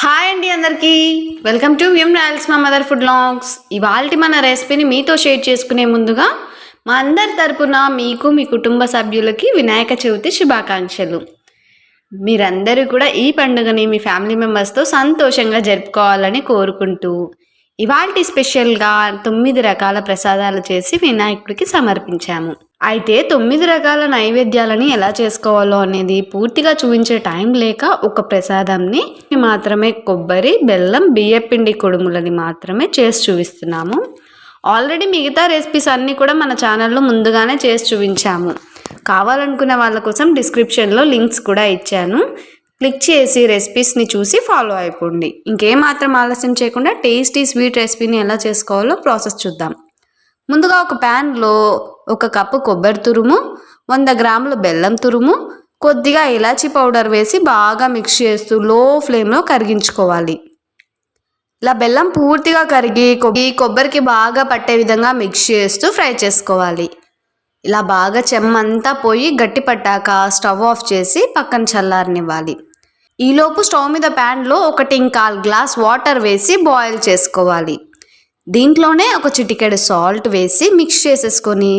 Hi అండి అందరికీ. Welcome to Vim Royals మా మదర్ ఫుడ్ లాంగ్స్. ఇవాళ మన రెసిపీని మీతో షేర్ చేసుకునే ముందుగా మా అందరి తరపున మీకు మీ కుటుంబ సభ్యులకి వినాయక చవితి శుభాకాంక్షలు. మీరందరూ కూడా ఈ పండుగని మీ ఫ్యామిలీ మెంబర్స్తో సంతోషంగా జరుపుకోవాలని కోరుకుంటూ ఇవాల్టి స్పెషల్గా తొమ్మిది రకాల ప్రసాదాలు చేసి వినాయకుడికి సమర్పించాము. అయితే తొమ్మిది రకాల నైవేద్యాలని ఎలా చేసుకోవాలో అనేది పూర్తిగా చూపించే టైం లేక ఒక ప్రసాదంని మాత్రమే కొబ్బరి బెల్లం బియ్యపిండి కొడుములని మాత్రమే చేసి చూపిస్తున్నాము. ఆల్రెడీ మిగతా రెసిపీస్ అన్నీ కూడా మన ఛానల్లో ముందుగానే చేసి చూపించాము. కావాలనుకునే వాళ్ళ కోసం డిస్క్రిప్షన్లో లింక్స్ కూడా ఇచ్చాను. క్లిక్ చేసి రెసిపీస్ని చూసి ఫాలో అయిపోండి. ఇంకేమాత్రం ఆలస్యం చేయకుండా టేస్టీ స్వీట్ రెసిపీని ఎలా చేసుకోవాలో ప్రాసెస్ చూద్దాం. ముందుగా ఒక ప్యాన్లో ఒక కప్పు కొబ్బరి తురుము వంద గ్రాముల బెల్లం తురుము కొద్దిగా ఇలాచీ పౌడర్ వేసి బాగా మిక్స్ చేస్తూ లో ఫ్లేమ్లో కరిగించుకోవాలి. ఇలా బెల్లం పూర్తిగా కరిగి ఈ కొబ్బరికి బాగా పట్టే విధంగా మిక్స్ చేస్తూ ఫ్రై చేసుకోవాలి. ఇలా బాగా చెమ్మంతా పోయి గట్టి పట్టాక స్టవ్ ఆఫ్ చేసి పక్కన చల్లారనివ్వాలి. ఈలోపు స్టవ్ మీద ప్యాన్లో ఒకటి ఇంకాల్ గ్లాస్ వాటర్ వేసి బాయిల్ చేసుకోవాలి. దీంట్లోనే ఒక చిటికెడు సాల్ట్ వేసి మిక్స్ చేసేసుకొని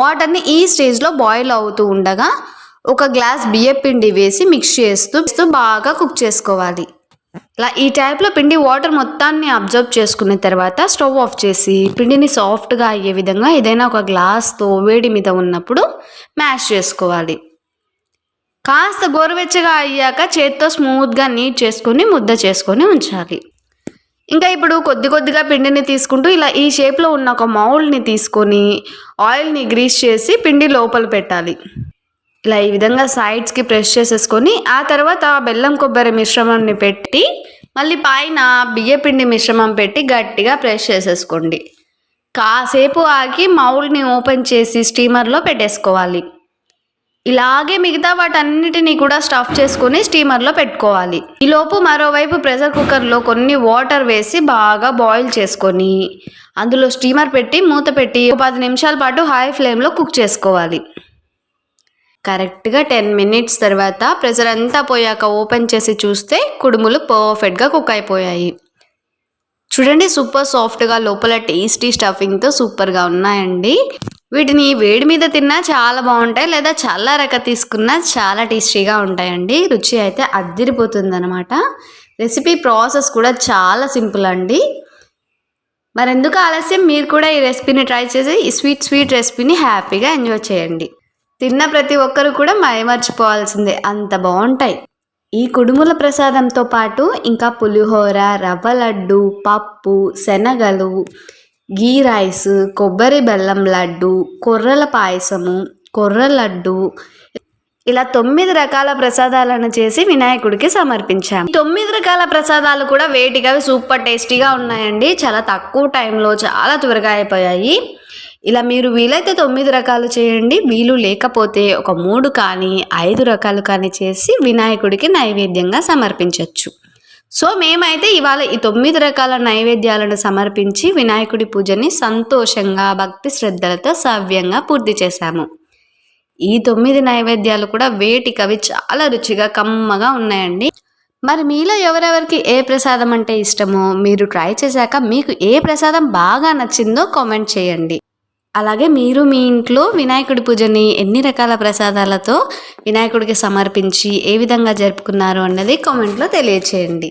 వాటర్ని ఈ స్టేజ్లో బాయిల్ అవుతూ ఉండగా ఒక గ్లాస్ బియ్య పిండి వేసి మిక్స్ చేస్తూ బాగా కుక్ చేసుకోవాలి. ఇలా ఈ టైప్లో పిండి వాటర్ మొత్తాన్ని అబ్జర్వ్ చేసుకున్న తర్వాత స్టవ్ ఆఫ్ చేసి పిండిని సాఫ్ట్గా అయ్యే విధంగా ఏదైనా ఒక గ్లాస్తో వేడి మీద ఉన్నప్పుడు మ్యాష్ చేసుకోవాలి. కాస్త గోరువెచ్చగా అయ్యాక చేత్తో స్మూత్గా నీట్ చేసుకొని ముద్ద చేసుకొని ఉంచాలి. ఇంకా ఇప్పుడు కొద్ది కొద్దిగా పిండిని తీసుకుంటూ ఇలా ఈ షేప్లో ఉన్న ఒక మౌల్డ్ని తీసుకొని ఆయిల్ని గ్రీస్ చేసి పిండి లోపల పెట్టాలి. ఇలా ఈ విధంగా సైడ్స్కి ప్రెస్ చేసేసుకొని ఆ తర్వాత బెల్లం కొబ్బరి మిశ్రమాన్ని పెట్టి మళ్ళీ పైన బియ్యపిండి మిశ్రమం పెట్టి గట్టిగా ప్రెస్ చేసేసుకోండి. కాసేపు ఆగి మౌల్డ్ని ఓపెన్ చేసి స్టీమర్లో పెట్టేసుకోవాలి. ఇలాగే మిగతా వాటన్నిటిని కూడా స్టఫ్ చేసుకుని స్టీమర్లో పెట్టుకోవాలి. ఈలోపు మరోవైపు ప్రెషర్ కుక్కర్లో కొన్ని వాటర్ వేసి బాగా బాయిల్ చేసుకొని అందులో స్టీమర్ పెట్టి మూత పెట్టి పది నిమిషాల పాటు హై ఫ్లేమ్లో కుక్ చేసుకోవాలి. కరెక్ట్గా టెన్ మినిట్స్ తర్వాత ప్రెషర్ అంతా పోయాక ఓపెన్ చేసి చూస్తే కుడుములు పర్ఫెక్ట్గా కుక్ అయిపోయాయి. చూడండి సూపర్ సాఫ్ట్గా లోపల టేస్టీ స్టఫింగ్తో సూపర్గా ఉన్నాయండి. వీటిని వేడి మీద తిన్నా చాలా బాగుంటాయి లేదా చాలా రక తీసుకున్నా చాలా టేస్టీగా ఉంటాయండి. రుచి అయితే అద్దిరిపోతుంది అనమాట రెసిపీ ప్రాసెస్ కూడా చాలా సింపుల్ అండి. మరెందుకు ఆలస్యం? మీరు కూడా ఈ రెసిపీని ట్రై చేసి ఈ స్వీట్ స్వీట్ రెసిపీని హ్యాపీగా ఎంజాయ్ చేయండి. తిన్న ప్రతి ఒక్కరు కూడా మైమర్చిపోవాల్సిందే అంత బాగుంటాయి. ఈ కుడుముల ప్రసాదంతో పాటు ఇంకా పులిహోర రవ్వ లడ్డు పప్పు శనగలు గీ రైస్ కొబ్బరి బెల్లం లడ్డు కొర్రల పాయసము కొర్ర లడ్డు ఇలా తొమ్మిది రకాల ప్రసాదాలను చేసి వినాయకుడికి సమర్పించాం. తొమ్మిది రకాల ప్రసాదాలు కూడా వేటిగా సూపర్ టేస్టీగా ఉన్నాయండి. చాలా తక్కువ టైంలో చాలా త్వరగా అయిపోయాయి. ఇలా మీరు వీలైతే తొమ్మిది రకాలు చేయండి. వీలు లేకపోతే ఒక మూడు కానీ ఐదు రకాలు కానీ చేసి వినాయకుడికి నైవేద్యంగా సమర్పించవచ్చు సో మేమైతే ఇవాళ ఈ తొమ్మిది రకాల నైవేద్యాలను సమర్పించి వినాయకుడి పూజని సంతోషంగా భక్తి శ్రద్ధలతో సవ్యంగా పూర్తి చేశాము. ఈ తొమ్మిది నైవేద్యాలు కూడా వేటికవి చాలా రుచిగా కమ్మగా ఉన్నాయండి. మరి మీలో ఎవరెవరికి ఏ ప్రసాదం అంటే ఇష్టమో మీరు ట్రై చేశాక మీకు ఏ ప్రసాదం బాగా నచ్చిందో కామెంట్ చేయండి. అలాగే మీరు మీ ఇంట్లో వినాయకుడి పూజని ఎన్ని రకాల ప్రసాదాలతో వినాయకుడికి సమర్పించి ఏ విధంగా జరుపుకున్నారు అన్నది కామెంట్లో తెలియచేయండి.